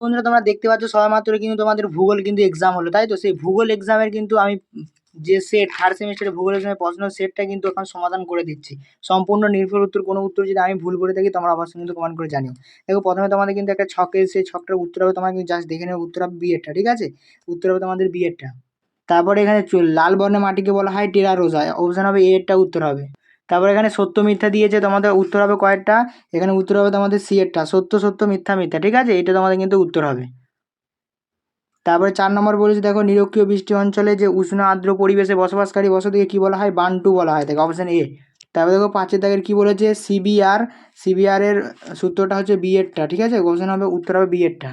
বন্ধুরা, তোমরা দেখতে পাচ্ছ, সবেমাত্র কিন্তু তোমাদের ভূগোল কিন্তু এক্সাম হলো, তাই তো? সেই ভূগোল এক্সামের কিন্তু আমি যে সেট থার্ড সেমিস্টারের ভূগোল এক্সামের প্রশ্ন সেটটা কিন্তু এখন সমাধান করে দিচ্ছি। সম্পূর্ণ নির্ভুল উত্তর, কোনো উত্তর যদি আমি ভুল করে থাকি, তোমরা অবশ্যই কিন্তু কমেন্ট করে জানিও। দেখো, প্রথমে তোমাদের কিন্তু একটা ছকে সেই ছকটার উত্তর হবে তোমার কিন্তু জাস্ট দেখে নেবে, উত্তর হবে বিয়েরটা ঠিক আছে? উত্তর হবে তোমাদের বিয়েরটা তারপরে এখানে লাল বর্ণের মাটিকে বলা হয় টেরা রোজা অপশন হবে এরটা উত্তর হবে। তারপর এখানে সত্য মিথ্যা দিয়েছে তোমাদের উত্তর হবে কয়েকটা। এখানে উত্তর হবে তোমাদের সি এরটা সত্য সত্য, মিথ্যা মিথ্যা, ঠিক আছে? এটা তোমাদের কিন্তু উত্তর হবে। তারপরে চার নম্বর বলেছে, দেখো, নিরক্ষীয় বৃষ্টি অঞ্চলে যে উষ্ণ আর্দ্র পরিবেশে বসবাসকারী বসতিকে কী বলা হয়? বান্টু বলা হয়। দেখো অপশন এ তারপরে দেখো, পাঁচের দাগের কী বলেছে? সিবিআর। সিবিআরের সূত্রটা হচ্ছে বিএডটা ঠিক আছে? অপশন হবে, উত্তর হবে বিএডটা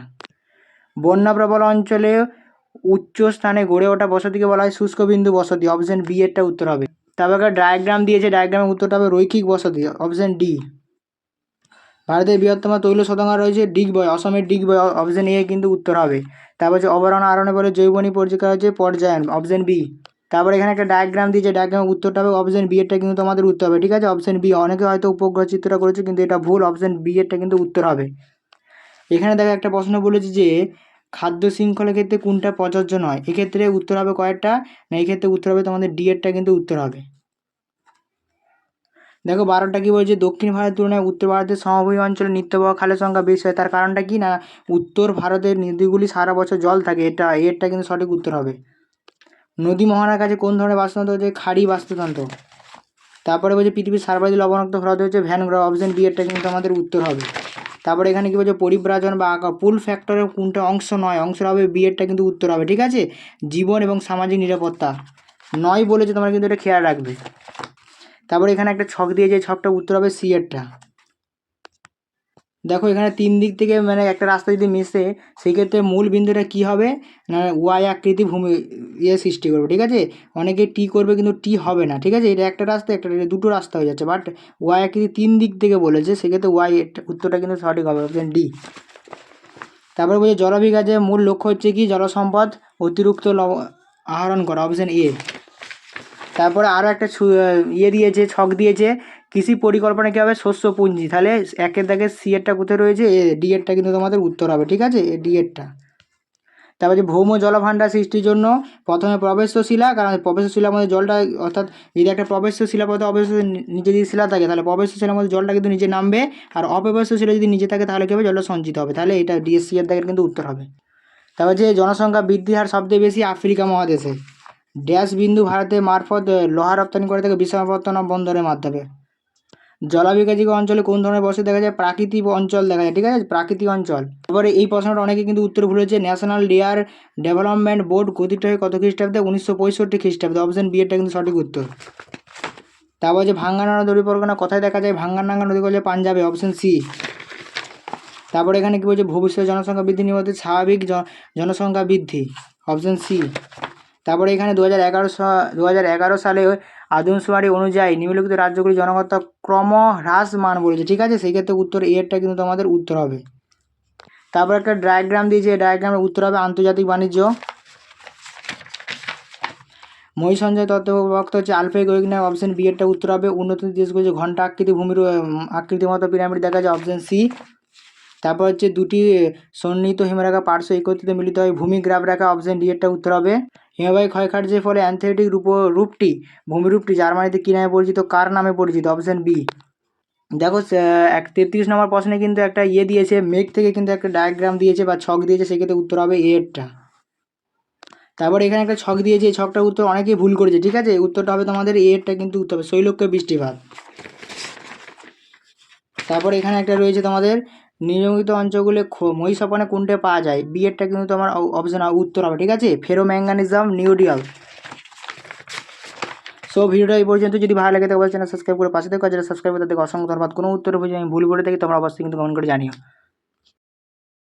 বন্যাপ্রবল অঞ্চলে উচ্চ স্থানে গড়ে ওঠা বসতিকে বলা হয় শুষ্ক বিন্দু বসতি। অপশন বি এরটা উত্তর হবে। তারপরে ডায়াগ্রাম দিয়েছে ডায়াগ্রামের উত্তরটা হবে রৈখিক বসতি অপশন ডি ভারতের বৃহত্তম তৈল শতাঙ্গা রয়েছে ডিগবয় অসমের ডিগবয় অপশন এ কিন্তু উত্তর হবে। তারপর হচ্ছে অবরণ আরণে বলে জৈবনী পর্যায় হচ্ছে পর্যায়ন অপশন বি তারপর এখানে একটা ডায়াগ্রাম দিয়েছে ডায়াগ্রামের উত্তরটা হবে অপশন বি এরটা কিন্তু তোমাদের উত্তর হবে, ঠিক আছে? অপশন বি অনেকে হয়তো উপগ্রহ চিত্রটা করেছে, কিন্তু এটা ভুল অপশন বি এরটা কিন্তু উত্তর হবে। এখানে দেখো একটা প্রশ্ন বলেছে যে খাদ্য শৃঙ্খলের ক্ষেত্রে কোনটা প্রযোজ্য নয়? এক্ষেত্রে উত্তর হবে কয়েকটা। না, এক্ষেত্রে উত্তর হবে তোমাদের ডি এরটা কিন্তু উত্তর হবে। দেখো, বারোটা কি বলছে? দক্ষিণ ভারতের তুলনায় উত্তর ভারতের সমভূমি অঞ্চলে নিত্যবহ খালের সংখ্যা বেশি হয়। তার কারণটা কি না? উত্তর ভারতের নদীগুলি সারা বছর জল থাকে। এটা, এরটা কিন্তু সঠিক উত্তর হবে। নদী মহানার কাছে কোন ধরনের বাস্তুতন্ত্র হচ্ছে? খাড়ি বাস্তুতন্ত্র। তারপরে বলছে, পৃথিবীর সর্বাধিক লবণাক্ত হ্রদ হচ্ছে ভ্যান গ্রহ অপশন বি এরটা কিন্তু আমাদের উত্তর হবে। তারপরে এখানে কী বলছে? পরিব্রাজন বা পুল ফ্যাক্টরের কোনটা অংশ নয়? অংশ হবে বিয়েরটা কিন্তু উত্তর হবে, ঠিক আছে? জীবন এবং সামাজিক নিরাপত্তা। নয় বলেছে, তোমরা কিন্তু এটা খেয়াল রাখবে। তারপরে এখানে একটা ছক দিয়েছে, ছকটা উত্তর হবে সি এরটা। দেখো এখানে তিন দিক থেকে মানে একটা রাস্তা যদি মিশে সেক্ষেত্রে মূল বিন্দুটা কি হবে? না ওয়াই আকৃতি ভূমি ইয়ে সৃষ্টি করবে, ঠিক আছে? অনেকে টি করবে কিন্তু টি হবে না, ঠিক আছে? এটা একটা রাস্তা, একটা দুটো রাস্তা হয়ে যাচ্ছে বাট ওয়াই আকৃতি তিন দিক থেকে বলেছে, সেক্ষেত্রে ওয়াই উত্তরটা কিন্তু সঠিক হবে অপশন ডি তারপরে বলছে জলবিকাজে মূল লক্ষ্য হচ্ছে কি? জলসম্পদ অতিরিক্ত আহরণ করা অপশন এ তারপরে আরও একটা ইয়ে দিয়েছে, ছক দিয়েছে, কৃষি পরিকল্পনা কী হবে? শস্য পুঞ্জি তাহলে একের দাগে সি এরটা কোথায় রয়েছে? এ ডি এরটা কিন্তু তোমাদের উত্তর হবে, ঠিক আছে? এ ডি এরটা তারপর যে ভৌম জলভাণ্ডার সৃষ্টির জন্য প্রথমে প্রবেশ্য শিলা কারণ প্রবেশ্য শিলার মধ্যে জলটা, অর্থাৎ যদি একটা প্রবেশ্য শিলা পথে অবশ্যই নিচে যদি শিলা থাকে, তাহলে প্রবেশ্য শিলার মধ্যে জলটা কিন্তু নিচে নামবে, আর অপ্রবেশ্য শিলা যদি নিচে থাকে, তাহলে কী হবে? জলটা সঞ্চিত হবে। তাহলে এটা ডিএসসি এর দাগের কিন্তু উত্তর হবে। তারপর যে জনসংখ্যা বৃদ্ধি হার সবচেয়ে বেশি আফ্রিকা মহাদেশে। ড্যাশ বিন্দু ভারতের মারফত লোহা রপ্তানি করে থাকে বিশাখাপত্তনম বন্দরের মাধ্যমে। জলাবিভাজিক অঞ্চলে কোন ধরনের বসতি দেখা যায়? প্রাকৃতিক অঞ্চল দেখা যায়, ঠিক আছে? প্রাকৃতিক অঞ্চল। তারপরে এই প্রশ্নটা অনেকে কিন্তু উত্তর ভুলেছে ন্যাশনাল ডেয়ার ডেভেলপমেন্ট বোর্ড গঠিত হয় কত খ্রিস্টাব্দে? উনিশশো পঁয়ষট্টি খ্রিস্টাব্দে। অপশন বি কিন্তু সঠিক উত্তর। তারপর যে ভাঙ্গানা নদী পরগনা কোথায় দেখা যায়? ভাঙ্গানাঙ্গা নদী বলছে পাঞ্জাবে। অপশন সি তারপরে এখানে কি বলছে? ভবিষ্যৎ জনসংখ্যা বৃদ্ধি নিয়মিত স্বাভাবিক জন- জনসংখ্যা বৃদ্ধি। অপশন সি তারপরে এখানে দু হাজার এগারো দু হাজার এগারো সালে আদমশুমারি অনুযায়ী নিম্নলিখিত রাজ্যগুলি জনগণতা ক্রম হ্রাসমান বলেছে ঠিক আছে? সেই ক্ষেত্রে উত্তর এরটা কিন্তু তোমাদের উত্তর হবে। তারপর একটা ডায়াগ্রাম দিয়েছে ডায়াগ্রামের উত্তর হবে আন্তর্জাতিক বাণিজ্য। মই সঞ্জয় তত্ত্বভক্ত হচ্ছে আলফাই গৈগনার অপশন বি এরটা উত্তর হবে। উন্নত দেশগুলি ঘণ্টা আকৃতি ভূমির উম, আকৃতির মতো পিরামিড দেখা যায় অপশন সি তারপর হচ্ছে দুটি সন্নিহিত হিমরেখা পার্শ্ব একত্রিত মিলিত হয়। ভূমিগ্রাফ রেখা অপশন ডি এরটা উত্তর হবে। হিমবাহী ক্ষয়কার্যের ফলে অ্যান্থেটিক রূপ, রূপটি, ভূমিরূপটি জার্মানিতে কী নামে পরিচিত, কার নামে পরিচিত? অপশন বি দেখো এক তেত্রিশ নম্বর প্রশ্নে কিন্তু একটা ইয়ে দিয়েছে, মেঘ থেকে কিন্তু একটা ডায়াগ্রাম দিয়েছে বা ছক দিয়েছে, সেক্ষেত্রে উত্তর হবে এরটা তারপর এখানে একটা ছক দিয়েছে, এই ছকটার উত্তর অনেকেই ভুল করেছে, ঠিক আছে? উত্তরটা হবে তোমাদের এরটা কিন্তু উত্তর হবে। শৈলক্ষ বৃষ্টিপাত। তারপর এখানে একটা রয়েছে তোমাদের নিয়মিত অঞ্চলগুলো মহিষাপনে কোনটা পাওয়া যায়? বিয়েরটা কিন্তু তোমার অপশন উত্তর হবে, ঠিক আছে? ফেরো ম্যাঙ্গানিজম নিউডিয়াল সো ভিডিওটা এই পর্যন্ত। যদি ভালো লাগে, তাহলে চ্যানেল সাবস্ক্রাইব করে পাশে থেকে। যারা সাবস্ক্রাইব করে তাদেরকে অসংখ্য ধন্যবাদ। কোনো উত্তর বুঝে আমি ভুল বলে থাকি, তোমরা অবশ্যই কিন্তু কমেন্ট করে জানিও।